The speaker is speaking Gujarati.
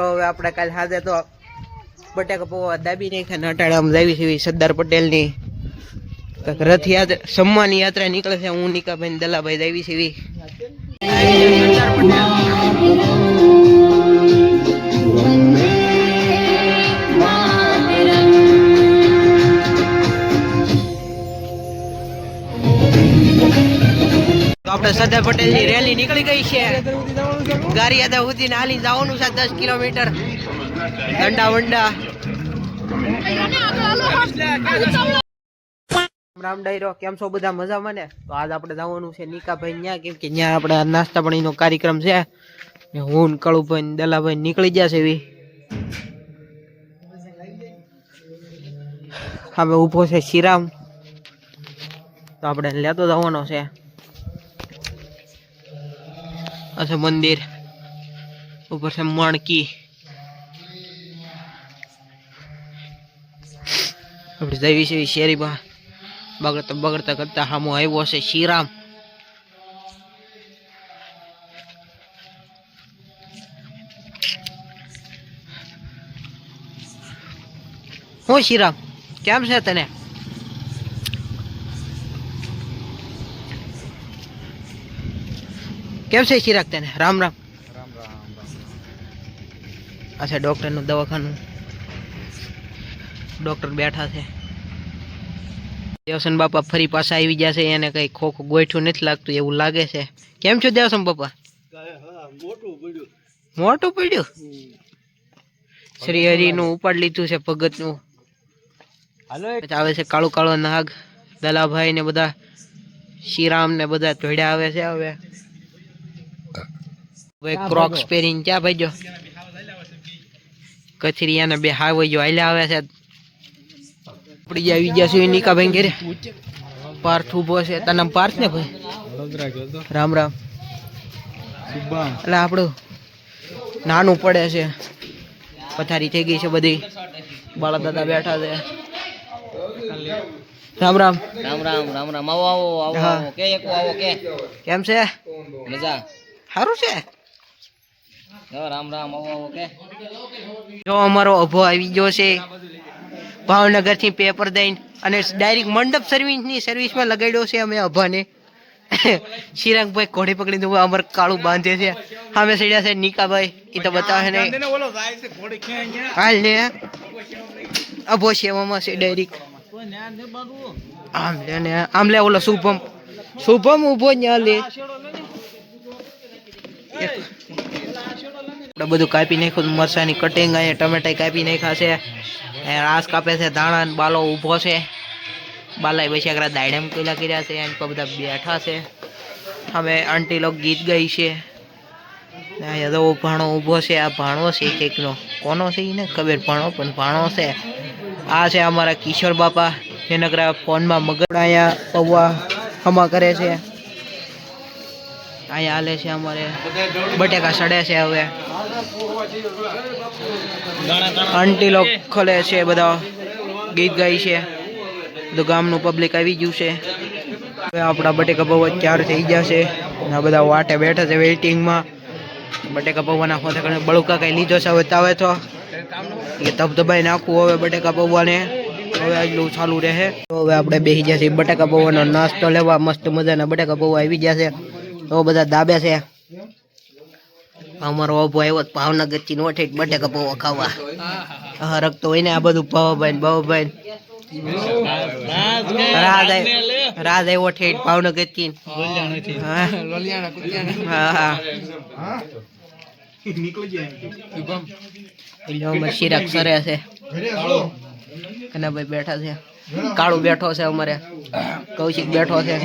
આપણે કાલ સાથે તો બટાકા પૌવા દાબી નાખ્યા ને અટાણે આમ જાવી છે સરદાર પટેલની. રથયાત્રા સન્માન યાત્રા નીકળે છે, હું નિકાભાઈ દલાભાઈ જાવી છે સરદાર પટેલ આપણે સરદાર પટેલની રેલી નીકળી ગઈ છે. ગારિયાદા સુધી હાલી જવાનું છે દસ કિલોમીટર. દંડા વંડા. રામ ડાયરો, કેમ છો બધા મજામાં ને? તો આજ આપણે જવાનું છે નિકાભાઈ ન્યા, કેમ કે ન્યા આપણે નાસ્તા પાણીનો કાર્યક્રમ છે. ને હું કળુભાઈ ને દલાભાઈ નીકળી ગયા છે એવી. હવે ઊભો છે શ્રીરામ. તો આપણે લેતો જવાનો છે. આ છે મંદિર ઉપર છે મણકી આપણે જઈએ છીએ શેરીમાં બગડતા બગડતા કરતા સામો આવ્યો છે શ્રીરામ હું શ્રીરામ કેમ છે તને કેમ છે ચિરાગ તેને રામ રામ. આ છે ડૉક્ટરનું દવાખાનું. ડૉક્ટર બેઠા છે. દેવસન બાપા ફરી પાછા આવી ગયા છે એને કઈ ખોખ ગોઠું નથી લાગતું એવું લાગે છે. કેમ છો દેવસન બાપા? મોટું પડ્યું. શ્રી હરિનું ઉપાડ લીધું છે ભગતનું. નું આવે છે કાળો કાળો નાગ દલાભાઈ ને બધા શ્રીરામ ને બધા ધોડ્યા આવે છે હવે. હવે ક્રોક્સ પહેરીને ક્યાં ભાઈજો કચરિયાને બે હાવજો હાલ્યા આવે છે. આપડી જે આવી ગયા છે નિકા ભાઈ ઘેરે. પાર્થ ઊભો છે. તાર નામ પાર્થ ને ભાઈ? રામ રામ. એટલે આપણું નાનું પડે છે. પથારી થઈ ગઈ છે બધી. બાળા દાદા બેઠા છે. રામ રામ. રામ રામ રામ રામ. આવો આવો આવો કે એક આવો કે. કેમ છે? મજા. સારું છે? જો રામ રામ આવો આવો કે. જો અમારો અભો આવી ગયો છે. ભાવનગરથી પેપર દઈને અને ડાયરેક્ટ મંડપ સર્વિસની સર્વિસમાં લગાડ્યો છે અમે અભાને. શિરાંગભાઈ ઘોડી પકડીને ઊભા અમારે કાળું બાંધે છે. સામે સડ્યા છે નિકાભાઈ. એ તો બતાવે ને. હાલ ને. અભો છે એમાં છે ડાયરેક્ટ આમ લે ને. આમ લે ઓલો શુભમ. શુભમ ઊભો ન્યા લે. બધું કાપી નાખ્યું મરસાની કટિંગ અહીંયા ટમેટા કાપી નાખ્યા છે. રાસ કાપે છે દાણા બાલો ઊભો છે. બાલાય પછી આગળ દાયડમ પેલા કર્યા છે પર બધા બેઠા છે. હવે આંટી લોક ગીત ગઈ છે. ભાણો ઊભો છે, આ ભાણો છે કંઈકનો કોનો છે એને ખબર ભાણો, પણ ભાણો છે. આ છે અમારા કિશોર બાપા જેનગરા ફોનમાં મગર અહીંયા પૌવા હમા કરે છે. અહીંયા હાલે છે અમારે. બટેકા સડે છે હવે. આંટી લોક ખોલે છે બધા. ગીત ગાય છે. બધું ગામનું પબ્લિક આવી ગયું છે. હવે આપણા બટેકા પૌવા ચાર થઈ ગયા છે. આ બધા વાટે બેઠા છે વેઇટિંગમાં. બટેકા પૌવાના હોતે કરીને બળુકા કઈ લીધો છે હવે તાવે તો. એ ધબધબાઈ નાખવું હવે બટેકા પૌવાને. હવે આટલું ચાલુ રહે. તો હવે આપણે બેસી ગયા છીએ બટેકા પૌવાનો નાસ્તો લેવા. મસ્ત મજાના બટેકા પૌવા આવી ગયા છે. તો બધા દાબે છે. અમારો અભો આવ્યો ભાવનગરથી નોઠે બટેકા પૌવા ખાવા. હરક તો હોય ને આ બધું ભાવભાઈ ભાવભાઈ. રાજ આવ્યો ઠેઠ ભાવનગરથી શિરાક સરે છે. કનાભાઈ બેઠા છે. કાળુ બેઠો છે અમારે. કૌશિક બેઠો છે.